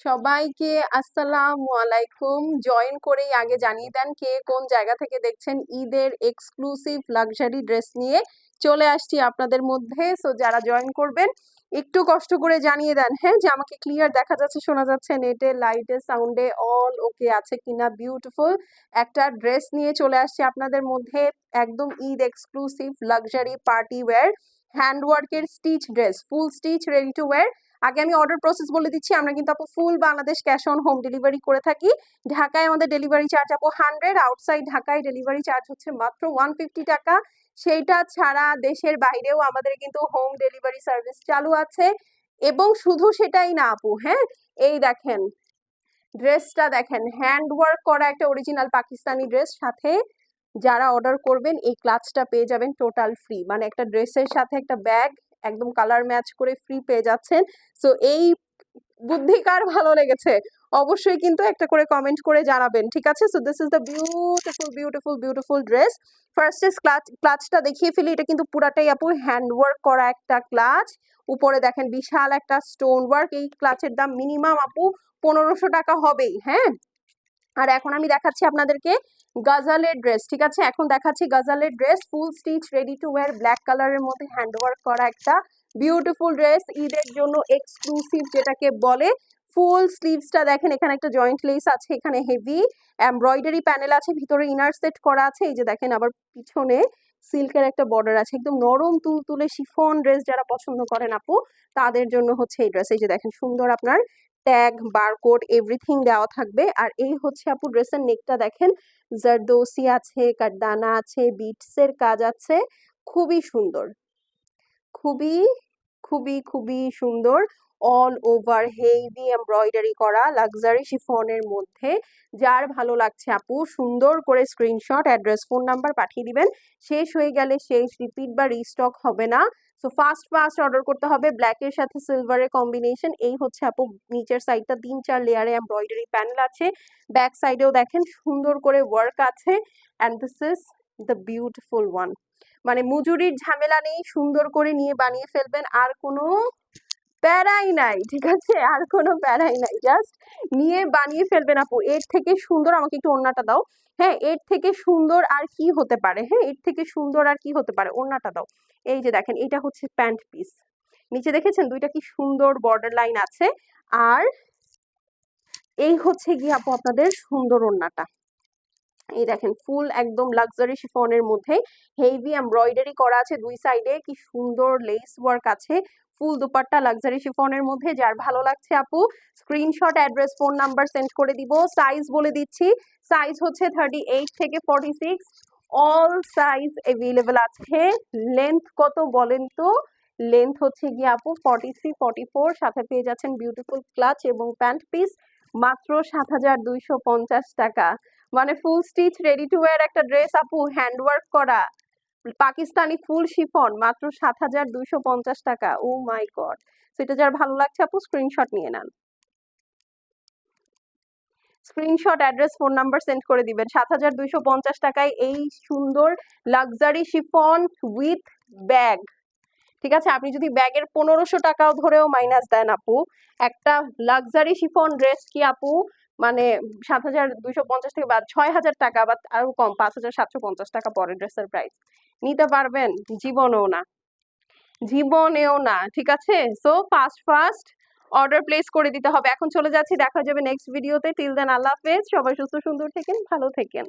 সবাইকে আসসালাম আলাইকুম। জয়েন করেই আগে জানিয়ে দেন কে কোন জায়গা থেকে দেখছেন ঈদের এক্সক্লুসিভ লাক্সারি ড্রেস নিয়ে। চলে আসছি আপনাদের মধ্যে। সো যারা জয়েন করবেন, একটু কষ্ট করে জানিয়ে দেন। হ্যাঁ যে আমাকে ক্লিয়ার দেখা যাচ্ছে, শোনা যাচ্ছে নেটে লাইটে সাউন্ডে অল ওকে আছে কিনা? বিউটিফুল একটা ড্রেস নিয়ে চলে আসছি আপনাদের মধ্যে। একদম Eid exclusive luxury party wear হ্যান্ডওয়ার্কের stitch dress full stitch ready to wear আগে আমি অর্ডার প্রসেস বলে দিচ্ছি, আমরা কিন্তু আপু full Bangladesh cash on home delivery করে থাকি। ঢাকায় আমাদের ডেলিভারি চার্জ আপু হান্ড্রেড আউটসাইড ঢাকায় ডেলিভারি চার্জ হচ্ছে মাত্র ওয়ান ফিফটি টাকা। সেইটা ছাড়া দেশের বাইরেও আমাদের কিন্তু হোম ডেলিভারি সার্ভিস চালু আছে। এবং শুধু সেটাই না আপু হ্যাঁ? এই দেখেন ড্রেসটা দেখেন হ্যান্ড ওয়ার্ক করা একটা অরিজিনাল পাকিস্তানি ড্রেস সাথে যারা অর্ডার করবেন, এই ক্লাচটা পেয়ে যাবেন টোটাল ফ্রি মানে একটা ড্রেসের সাথে একটা ব্যাগ একদম কালার ম্যাচ করে ফ্রি পেয়ে যাচ্ছেন। সো এই বুদ্ধি কার ভালো লেগেছে? অবশ্যই কিন্তু একটা করে কমেন্ট করে জানাবেন, ঠিক আছে? So this is the beautiful beautiful beautiful dress first is clutch ক্লাচটা দেখিয়ে ফেলি, এটা কিন্তু পুরাটাই আপু হ্যান্ড ওয়ার্ক করা একটা ক্লাচ উপরে দেখেন বিশাল একটা স্টোন ওয়ার্ক এই ক্লাচের দাম মিনিমাম আপু পনেরোশো টাকা হবেই হ্যাঁ? আর এখন আমি দেখাচ্ছি আপনাদেরকে গাজালের ড্রেস ঠিক আছে? এখন দেখাচ্ছি গাজালের dress full stitch ready to wear black কালারের মধ্যে হ্যান্ড ওয়ার্ক করা একটা বিউটিফুল ড্রেস ঈদের জন্য এক্সক্লুসিভ যেটাকে বলে ফুল স্লিভসটা দেখেন, এখানে একটা জয়েন্ট লেস আছে, এখানে হেভি এমব্রয়ডারি প্যানেল আছে, ভিতরে ইনার সেট করা আছে, এই যে দেখেন আবার পিছনে সিল্কের একটা বর্ডার আছে, একদম নরম তুলতুলে শিফন ড্রেস যারা পছন্দ করেন আপু, তাদের জন্য হচ্ছে এই ড্রেস এই যে দেখেন সুন্দর আপনার ট্যাগ বারকোড এভরিথিং দেওয়া থাকবে। আর এই হচ্ছে আপু ড্রেসের নেকটা দেখেন। জারদৌসি আছে, কারদানা আছে বিটসের কাজ আছে। খুবই সুন্দর। খুবই খুবই খুবই সুন্দর অল ওভার হেভি এমব্রয়ডারি করা লাক্সারি শিফনের মধ্যে। যার ভালো লাগছে আপু, সুন্দর করে স্ক্রিনশট অ্যাড্রেস ফোন নাম্বার পাঠিয়ে দিবেন। শেষ হয়ে গেলে শেষ রিপিট বা রিস্টক হবে না। সো ফাস্ট ফাস্ট অর্ডার করতে হবে ব্ল্যাকের সাথে সিলভারের কম্বিনেশন এই হচ্ছে আপু, নিচের সাইডটা তিন, চার লেয়ারে এমব্রয়ডারি প্যানেল আছে। ব্যাক সাইডেও দেখেন, সুন্দর করে ওয়ার্ক আছে। And this is the beautiful one মানে মজুরির ঝামেলা নেই, সুন্দর করে নিয়ে বানিয়ে ফেলবেন, আর কোনো প্যারাই নাই, ঠিক আছে? আর কোনো প্যারাই নাই জাস্ট নিয়ে বানিয়ে ফেলবেন আপু। এর থেকে সুন্দর আমাকে একটু ওড়নাটা দাও। হ্যাঁ এর থেকে সুন্দর আর কি হতে পারে? হ্যাঁ এর থেকে সুন্দর আর কি হতে পারে? ওড়নাটা দাও। এই যে দেখেন, এটা হচ্ছে প্যান্ট পিস। নিচে দেখেছেন? দুইটা কি সুন্দর বর্ডার লাইন আছে। আর এই হচ্ছে গিয়ে আপু আপনাদের সুন্দর ওড়নাটা। এই দেখেন ফুল একদম লাক্সারি শিফনের মধ্যে হেভি এমব্রয়ডারি করা আছে দুই সাইডে কি সুন্দর লেস ওয়ার্ক আছে ফুল দুপাট্টা লাক্সারি শিফনের মধ্যে, যার ভালো লাগছে আপু screenshot address phone number send করে দিব সাইজ বলে দিচ্ছি সাইজ হচ্ছে থার্টি এইট থেকে forty six all size available আছে লেন্থ কত বলেন তো লেন্থ হচ্ছে গিয়ে আপু ফর্টি থ্রি ফর্টি ফোর সাথে পেয়ে যাচ্ছেন বিউটিফুল ক্লাচ এবং প্যান্ট পিস মাত্র সাত হাজার দুইশো পঞ্চাশ টাকা। মানে full stitch ready to wear একটা ড্রেস আপু হ্যান্ডওয়ার্ক করা। পাকিস্তানি ফুল শিফন মাত্র সাত হাজার দুইশো পঞ্চাশ টাকা। Oh my God. সেটা যার ভালো লাগছে, আপু স্ক্রিনশট নিয়ে নেন। Screenshot address phone number send করে দিবেন। সাত হাজার দুইশো পঞ্চাশ টাকায় এই সুন্দর লাক্সারি শিফন উইথ ব্যাগ ঠিক আছে? আপনি যদি ব্যাগের পনেরোশো টাকাও ধরেও মাইনাস দেন, আপু, একটা লাক্সারি শিফন ড্রেস কি, আপু মানে সাত হাজার দুইশো পঞ্চাশ থেকে বা ছয় হাজার টাকা বা আরও কম, পাঁচ হাজার সাতশো পঞ্চাশ টাকা পরে ড্রেসের প্রাইস নিতে পারবেন, জীবনেও না। জীবনেও না, ঠিক আছে? So fast first order place করে দিতে হবে। এখন চলে যাচ্ছি, দেখা যাবে নেক্সট ভিডিওতে টিল দেন আল্লাহ হাফেজ। সবাই সুস্থ, সুন্দর থেকেন, ভালো থেকেন।